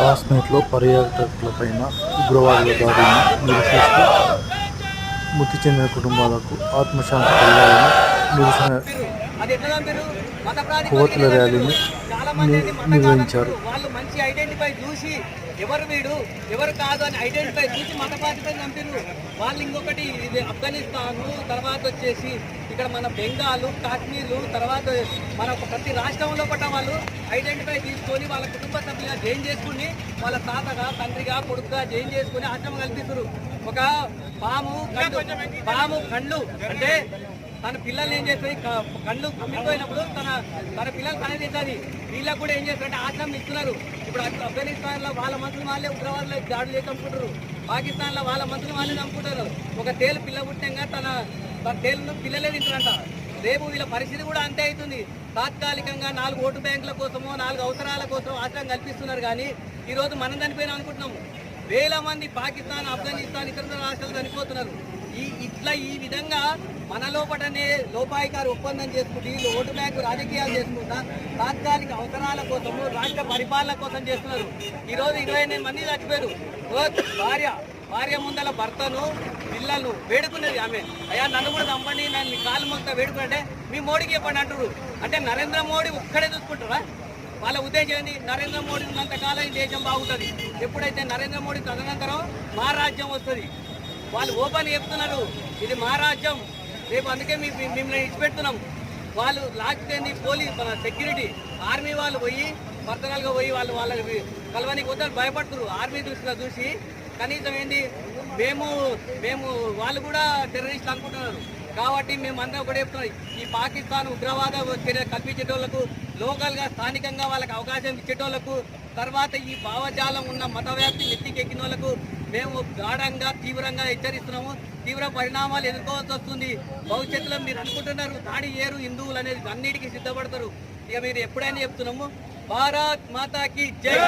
కాశ్మీర్లో పర్యాటకులపైన ఉగ్రవాదుల దాడిని నిరసిస్తూ మృతి చెందిన కుటుంబాలకు ఆత్మశాంతి కలగాలని నిరసన కోతుల ర్యాలీని నిర్వహించారు. వాళ్ళు మంచి ఐడెంటిఫై చూసి ఎవరు వీడు ఎవరు కాదు అని ఐడెంటిఫై చూసి మత ప్రాతిపదికన చంపారు వాళ్ళు ఇంకొకటి ఇది ఆఫ్ఘనిస్తాన్ తర్వాత వచ్చేసి ఇక్కడ మన బెంగాల్ కాశ్మీర్ తర్వాత మన ఒక ప్రతి రాష్ట్రంలో పట్ట వాళ్ళు ఐడెంటిఫై తీసుకొని వాళ్ళ కుటుంబ సభ్యులుగా జైన్ చేసుకుని వాళ్ళ తాతగా తండ్రిగా కొడుకుగా జైన్ చేసుకుని ఆశ్రమం కల్పిస్తారు ఒక పాము కళ్ళు పాము కళ్ళు అంటే తన పిల్లల్ని ఏం చేస్తుంది? కళ్ళు కమ్మిపోయినప్పుడు తన తన పిల్లలు తనే తింటుంది వీళ్ళకు కూడా ఏం చేస్తారంటే ఆశ్రమం ఇస్తున్నారు. ఇప్పుడు అఫ్- ఆఫ్ఘనిస్తాన్లో వాళ్ళ మంత్రులు వాళ్ళే ఉగ్రవాదులు దాడులు చేసి చంపుకుంటారు. పాకిస్తాన్లో వాళ్ళ మంత్రులు వాళ్ళే చంపుకుంటారు. ఒక తేలు పిల్ల పుట్టంగా తన తన తేలు పిల్లలే తింటారంట. రేపు వీళ్ళ పరిస్థితి కూడా అంతే అవుతుంది. తాత్కాలికంగా నాలుగు ఓటు బ్యాంకుల కోసమో నాలుగు అవసరాల కోసం ఆశ్రమం కల్పిస్తున్నారు కానీ ఈరోజు మనం చనిపోయినా అనుకుంటున్నాము. వేల మంది పాకిస్తాన్ ఆఫ్ఘనిస్తాన్ ఇతర రాష్ట్రాలు చనిపోతున్నారు. ఈ ఇట్లా ఈ విధంగా మన లోపటనే లోపాయికారు ఒప్పందం చేసుకుంటూ వీళ్ళు ఓటు బ్యాంకు రాజకీయాలు చేసుకుంటా తాత్కాలిక అవసరాల కోసము రాష్ట్ర పరిపాలన కోసం చేస్తున్నారు. ఈ రోజు ఇరవై ఎనిమిది మంది చచ్చిపోయారు. ఓ భార్య భార్య ముందల భర్తను పిల్లలు వేడుకున్నది ఆమె. అయ్యా నన్ను కూడా చంపండి నన్ను మీ కాలు మొత్తం వేడుకుంటే మీ మోడీకి చెప్పండి అంటారు అంటే నరేంద్ర మోడీ ఒక్కడే చూసుకుంటారా? వాళ్ళ ఉద్దేశం ఏంటి నరేంద్ర మోడీ ఉన్నంతకాలం ఈ దేశం బాగుంటుంది. ఎప్పుడైతే నరేంద్ర మోడీ తదనంతరం మా రాజ్యం వస్తుంది. వాళ్ళు ఓపెన్ చెప్తున్నారు. ఇది మా రాజ్యం. రేపు అందుకే మీ మిమ్మల్ని ఇచ్చిపెడుతున్నాం వాళ్ళు లాక్తేంది పోలీస్ మన సెక్యూరిటీ ఆర్మీ వాళ్ళు పోయి పర్సనల్గా పోయి వాళ్ళు వాళ్ళకి కలవని కొద్దిగా భయపడుతున్నారు. ఆర్మీ దృష్టిలో చూసి కనీసం ఏంది? మేము మేము వాళ్ళు కూడా టెర్రరిస్ట్ అనుకుంటున్నారు. కాబట్టి మేము కూడా చెప్తున్నాం. ఈ పాకిస్తాన్ ఉగ్రవాద చర్య కల్పించేటోళ్ళకు లోకల్గా స్థానికంగా వాళ్ళకి అవకాశం ఇచ్చేటోళ్ళకు తర్వాత ఈ భావజాలం ఉన్న మత వ్యాప్తి నెత్తికెక్కిన వాళ్ళకు మేము గాఢంగా తీవ్రంగా హెచ్చరిస్తున్నాము. తీవ్ర పరిణామాలు ఎదుర్కోవాల్సి వస్తుంది. భవిష్యత్తులో మీరు అనుకుంటున్నారు దాడి ఏరు హిందువులు అనేది అన్నిటికీ సిద్ధపడతారు. ఇక మీరు ఎప్పుడైనా చెప్తున్నాము భారత్ మాతాకి జై!